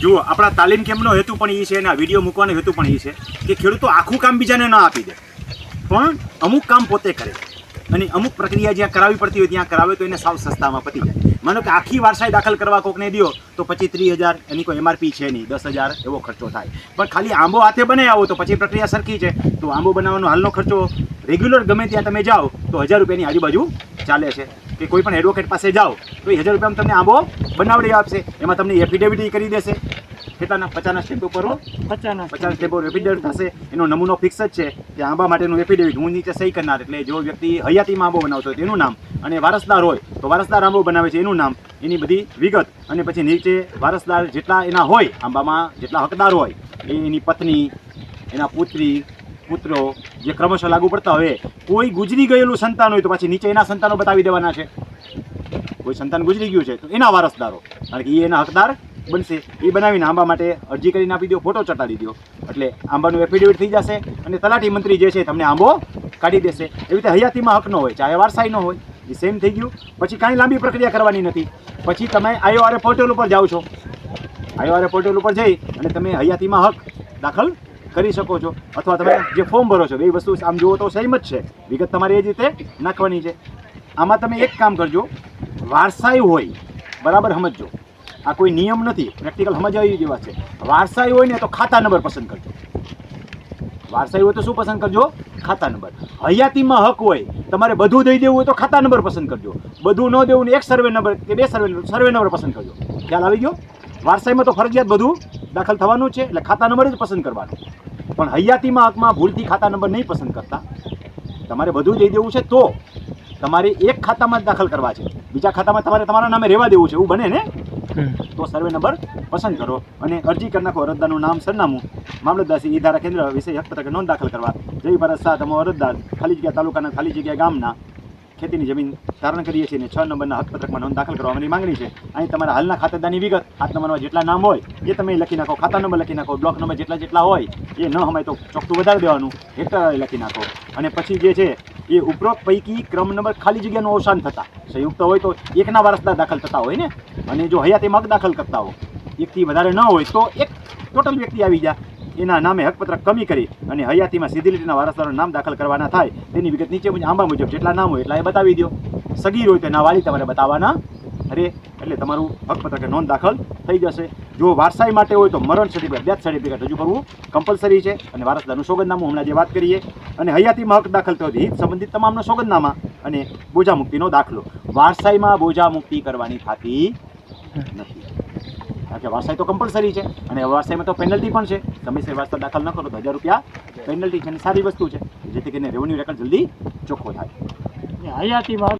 જુઓ, આપણા તાલીમ કેમ્પનો હેતુ પણ એ છે અને આ વીડિયો મૂકવાનો હેતુ પણ એ છે કે ખેડૂતો આખું કામ બીજાને ન આપી દે. પણ અમુક કામ પોતે કરે. અને અમુક પ્રક્રિયા જ્યાં કરાવવી પડતી હોય ત્યાં કરાવે તો એને સાવ સસ્તામાં પતી જાય. માનો કે આખી વારસાઈ દાખલ કરવા કોકને દો તો પછી ત્રીસ હજાર, એની કોઈ એમઆરપી છે નહીં, દસ હજાર એવો ખર્ચો થાય. પણ ખાલી આંબો હાથે બને આવો તો પછી પ્રક્રિયા સરખી છે. તો આંબો બનાવવાનો હાલનો ખર્ચો રેગ્યુલર ગમે ત્યાં તમે જાઓ, તો હજાર રૂપિયાની આજુબાજુ ચાલે છે. કે કોઈ પણ એડવોકેટ પાસે જાઓ તો એ હજાર રૂપિયામાં તમને આંબો બનાવડી આપશે. એમાં તમને એફિડેવિટ કરી દેશે. કેટલાના? પચાસના સ્ટેપ ઉપર પચાસ પચાસ સ્ટેપ એફિડેવિટ થશે. એનો નમૂનો ફિક્સ જ છે કે આંબા માટેનું એફિડેવિટ હું નીચે સહી કરનાર એટલે જો વ્યક્તિ હયાતીમાં આંબો બનાવતો હોય એનું નામ અને વારસદાર હોય તો વારસદાર આંબો બનાવે છે એનું નામ. એની બધી વિગત અને પછી નીચે વારસદાર જેટલા એના હોય આંબામાં જેટલા હકદાર હોય એની પત્ની એના પુત્રી પુત્રો, જે ક્રમશઃ લાગુ પડતા હોય, કોઈ ગુજરી ગયેલું સંતાન હોય તો પછી નીચે એના સંતાનો બતાવી દેવાના છે. કોઈ સંતાન ગુજરી ગયું છે તો એના વારસદારો. કારણ કે એ એના હકદાર બનશે. એ બનાવીને આંબા માટે અરજી કરીને આપી દો ફોટો ચટાડી દો એટલે આંબાનું એફિડેવિટ થઈ જશે અને તલાટી મંત્રી જે છે તમને આંબો કાઢી દેશે. એવી રીતે હયાતીમાં હક ન હોય, ચાહે વારસાઈ ન હોય. એ સેમ થઈ ગયું. પછી કાંઈ લાંબી પ્રક્રિયા કરવાની નથી. પછી તમે આઈઓઆરએ પોર્ટલ ઉપર જાઓ છો. આઈઓઆરએ પોર્ટલ ઉપર જઈ અને તમે હયાતીમાં હક દાખલ કરી શકો છો. અથવા તમે જે ફોર્મ ભરો છો, એ વસ્તુ આમ જુઓ તો સેમ જ છે. વિગત તમારે એ રીતે નાખવાની છે. આમાં તમે એક કામ કરજો. વારસાઈ હોય, બરાબર સમજજો. આ કોઈ નિયમ નથી પ્રેક્ટિકલ સમજાવી જેવા છે. વારસાઈ હોય ને તો ખાતા નંબર પસંદ કરજો. વારસાઈ હોય તો શું પસંદ કરજો? ખાતા નંબર. હયાતીમાં હક હોય, તમારે બધું દઈ દેવું હોય તો ખાતા નંબર પસંદ કરજો. બધું ન દેવું ને એક સર્વે નંબર કે બે સર્વે સર્વે નંબર પસંદ કરજો. ખ્યાલ આવી ગયો? વારસાઈમાં તો ફરજિયાત બધું દાખલ થવાનું છે એટલે ખાતા નંબર જ પસંદ કરવાનો. પણ હયાતીમાં હકમાં ભૂલથી ખાતા નંબર નહીં પસંદ કરતા. તમારે બધું દઈ દેવું છે તો તમારે એક ખાતામાં જ દાખલ કરવા છે. બીજા ખાતામાં તમારે તમારા નામે રહેવા દેવું છે. એવું બને ને? તો સર્વે નંબર પસંદ કરો અને અરજી કરી નાખો અરજદારનું નામ સરનામું. મામલતદારશ્રી ઈ ધારા કેન્દ્ર વિશે હકપત્રકે નોંધ દાખલ કરવા. જય ભારત શાહ તમારો અરજદાર. ખાલી જગ્યા તાલુકાના ખાલી જગ્યા ગામના. ખેતીની જમીન ધારણ કરીએ છીએ અને છ નંબરના હકપત્રકમાં નોંધ દાખલ કરવાની માંગણી છે. અહીં તમારા હાલના ખાતેદારની વિગત, હાથ નંબરમાં જેટલા નામ હોય, એ તમે લખી નાખો, ખાતા નંબર લખી નાખો, બ્લોક નંબર જેટલા જેટલા હોય, એ ન હમાય તો ચોખ્ખું વધારી દેવાનું હેક્ટર લખી નાખો. અને પછી જે છે, એ ઉપરોક્ત પૈકી ક્રમ નંબર ખાલી જગ્યાનું અવસાન થતા. સંયુક્ત હોય તો એકના વારસદાર દાખલ થતા હોય ને? અને જો હયાતી મગ દાખલ કરતા હો, એકથી વધારે ન હોય તો એક ટોટલ વ્યક્તિ આવી જાય. એના નામે હકપત્રક કમી કરી અને હયાતીમાં સીધી લીટીના વારસદારોનું નામ દાખલ કરવાના થાય તેની વિગત નીચે મુજબ આંબા મુજબ જેટલા નામ હોય એટલા એ બતાવી દો સગીર હોય તો એના વાલી તમારે બતાવવાના અરે, એટલે તમારું હકપત્રકે નોંધ દાખલ થઈ જશે. જો વારસાઈ માટે હોય તો મરણ સર્ટિફિકેટ ડેથ સર્ટિફિકેટ રજૂ કરવું કમ્પલસરી છે અને વારસદારનું સોગંદનામું હમણાં જે વાત કરીએ, અને હયાતીમાં હક દાખલ થયો હિત સંબંધિત તમામનો સોગંદનામા અને બોજામુક્તિનો દાખલો. વારસાઈમાં બોજામુક્તિ કરવાની થતી નથી. કારણ કે વારસાઈ તો કમ્પલસરી છે અને વારસાઈમાં તો પેનલ્ટી પણ છે. સમયસર વારસા દાખલ ન કરો તો હજાર રૂપિયા પેનલ્ટી છે અને સારી વસ્તુ છે. જેથી કરીને રેવન્યુ રેકર્ડ જલ્દી ચોખ્ખો થાય. હયાતીમાં